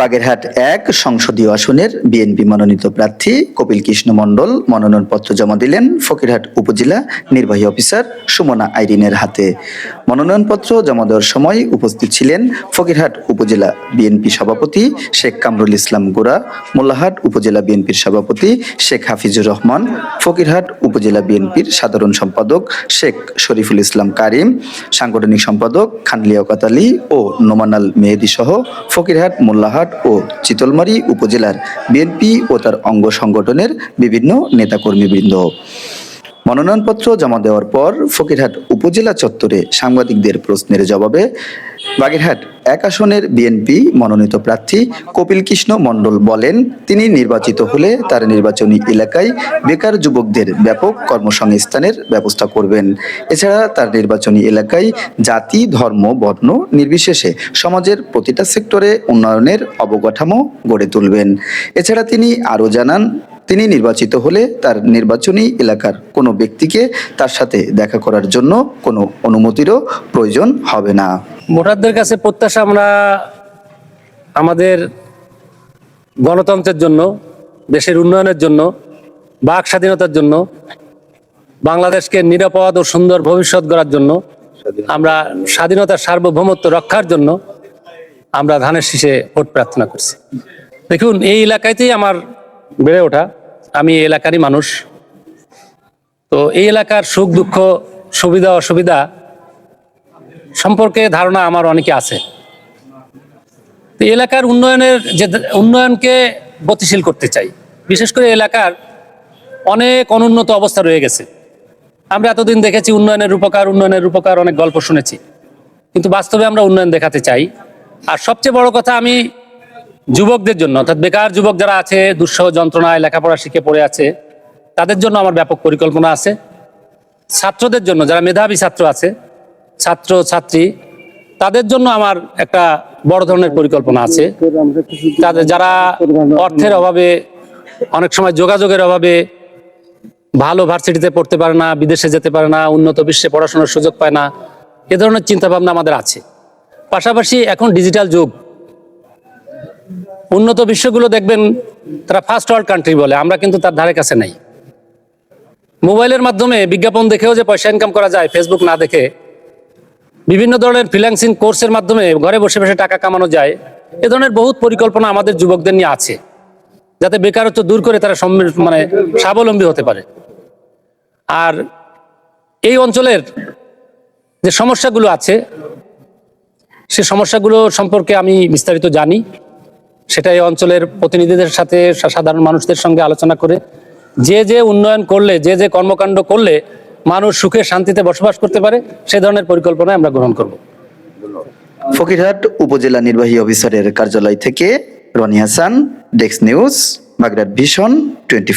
বাগেরহাট এক সংসদীয় আসনের বিএনপি মনোনীত প্রার্থী কপিল কৃষ্ণ মণ্ডল মনোনয়নপত্র জমা দিলেন ফকিরহাট উপজেলা নির্বাহী অফিসার সুমনা আইরিনের হাতে। মনোনয়নপত্র জমা দেওয়ার সময় উপস্থিত ছিলেন ফকিরহাট উপজেলা বিএনপি সভাপতি শেখ কামরুল ইসলাম গোড়া মোল্লাহাট উপজেলা বিএনপির সভাপতি শেখ হাফিজুর রহমান, ফকিরহাট উপজেলা বিএনপির সাধারণ সম্পাদক শেখ শরীফুল ইসলাম কারিম, সাংগঠনিক সম্পাদক খানলিয়া কাতালি ও নোমানাল মেহেদি সহ ফকিরহাট, মোল্লাহাট ও চিতলমারী উপজেলার বিএনপি ও তার অঙ্গ সংগঠনের বিভিন্ন নেতাকর্মীবৃন্দ। মনোনয়নপত্র জমা দেওয়ার পর ফকিরহাট উপজেলা চত্বরে সাংবাদিকদের প্রশ্নের জবাবে বাগেরহাট এক আসনের বিএনপি মনোনীত প্রার্থী কপিল কৃষ্ণ মণ্ডল বলেন, তিনি নির্বাচিত হলে তার নির্বাচনী এলাকায় বেকার যুবকদের ব্যাপক কর্মসংস্থানের ব্যবস্থা করবেন। এছাড়া তার নির্বাচনী এলাকায় জাতি, ধর্ম, বর্ণ নির্বিশেষে সমাজের প্রতিটা সেক্টরে উন্নয়নের অবকাঠামো গড়ে তুলবেন। এছাড়া তিনি আরও জানান তিনি নির্বাচিত হলে তার নির্বাচনী এলাকার কোনো ব্যক্তিকে তার সাথে দেখা করার জন্য কোনো অনুমতিরও প্রয়োজন হবে না। ভোটারদের কাছে প্রত্যাশা আমরা আমাদের গণতন্ত্রের জন্য দেশের উন্নয়নের জন্য বাক স্বাধীনতার জন্য বাংলাদেশকে নিরাপদ ও সুন্দর ভবিষ্যৎ গড়ার জন্য আমরা স্বাধীনতার সার্বভৌমত্ব রক্ষার জন্য আমরা ধানের শীষে ভোট প্রার্থনা করছি। দেখুন এই এলাকাতেই আমার বেড়ে ওঠা আমি এই এলাকারই মানুষ। তো এই এলাকার সুখ, দুঃখ, সুবিধা, অসুবিধা সম্পর্কে ধারণা আমার অনেকে আছে। তো এলাকার উন্নয়নের যে উন্নয়নকে গতিশীল করতে চাই, বিশেষ করে এলাকার অনেক অনুন্নত অবস্থা রয়ে গেছে। আমরা এতদিন দেখেছি উন্নয়নের রূপকার উন্নয়নের রূপকার অনেক গল্প শুনেছি। কিন্তু বাস্তবে আমরা উন্নয়ন দেখাতে চাই। আর সবচেয়ে বড় কথা আমি যুবকদের জন্য, অর্থাৎ বেকার যুবক যারা আছে, দুঃসহ যন্ত্রণায় লেখাপড়া শিখে পড়ে আছে, তাদের জন্য আমার ব্যাপক পরিকল্পনা আছে। ছাত্রদের জন্য, যারা মেধাবী ছাত্র আছে, ছাত্র, ছাত্রী, তাদের জন্য আমার একটা বড় ধরনের পরিকল্পনা আছে। তাদের যারা অর্থের অভাবে, অনেক সময় যোগাযোগের অভাবে ভালো ভার্সিটিতে পড়তে পারে না, বিদেশে যেতে পারে না, উন্নত বিশ্বে পড়াশোনার সুযোগ পায় না, এ ধরনের চিন্তাভাবনা আমাদের আছে। পাশাপাশি এখন ডিজিটাল যুগ উন্নত বিশ্বগুলো দেখবেন তারা ফার্স্ট ওয়ার্ল্ড কান্ট্রি বলে, আমরা কিন্তু তার ধারে কাছে নাই। মোবাইলের মাধ্যমে বিজ্ঞাপন দেখেও যে পয়সা ইনকাম করা যায় ফেসবুক না দেখে বিভিন্ন ধরনের ফ্রিল্যান্সিং কোর্সের মাধ্যমে ঘরে বসে বসে টাকা কামানো যায়, এ ধরনের বহুত পরিকল্পনা আমাদের যুবকদের নিয়ে আছে, যাতে বেকারত্ব দূর করে তারা মানে স্বাবলম্বী হতে পারে। আর এই অঞ্চলের যে সমস্যাগুলো আছে, সে সমস্যাগুলো সম্পর্কে আমি বিস্তারিত জানি। সেটা এই অঞ্চলের প্রতিনিধিদের সাথে সাধারণ মানুষদের সঙ্গে আলোচনা করে যে যে উন্নয়ন করলে, যে যে কর্মকাণ্ড করলে মানুষ সুখে শান্তিতে বসবাস করতে পারে, সে ধরনের পরিকল্পনা আমরা গ্রহণ করব। ফকিরহাট উপজেলা নির্বাহী অফিসারের কার্যালয় থেকে রনি হাসান, ডেস্ক নিউজ বাগরাট ভিশন টোয়েন্টি